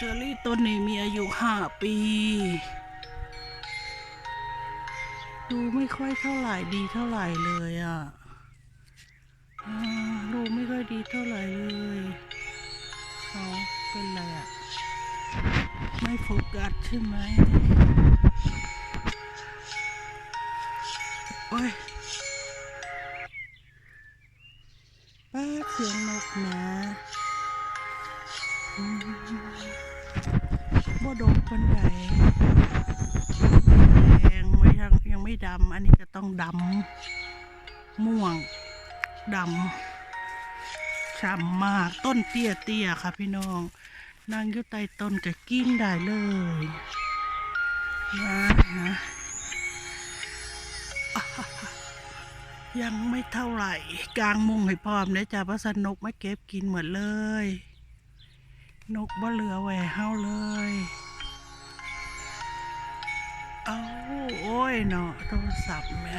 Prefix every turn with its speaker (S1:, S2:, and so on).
S1: เชอรี่ต้นนี้มีอายุห้าปี ดูไม่ค่อยเท่าไหร่ดีเท่าไหร่เลยอะอ่าดูไม่ค่อยดีเท่าไหร่เลยเขาเป็นไรอะ ไม่โฟกัสใช่ไหมโอ้ยป้าเสียงนกนะ บ่ดกคนใดแดงไม่ยังยังไม่ดำ อันนี้จะต้องดำ ม่วงดำฉ่ำมากต้นเตี้ยเตี้ยค่ะพี่น้องนางอยู่ใต้ต้นก็กินได้เลยนะนะยังไม่เท่าไหร่ กลางมุงให้พร้อมนะจ๊ะพระสนุกมาเก็บกินหมดเลย นกบ่เหลือแหวเฮาเลย เอาโอ้ยเนาะโทรศัพท์แม่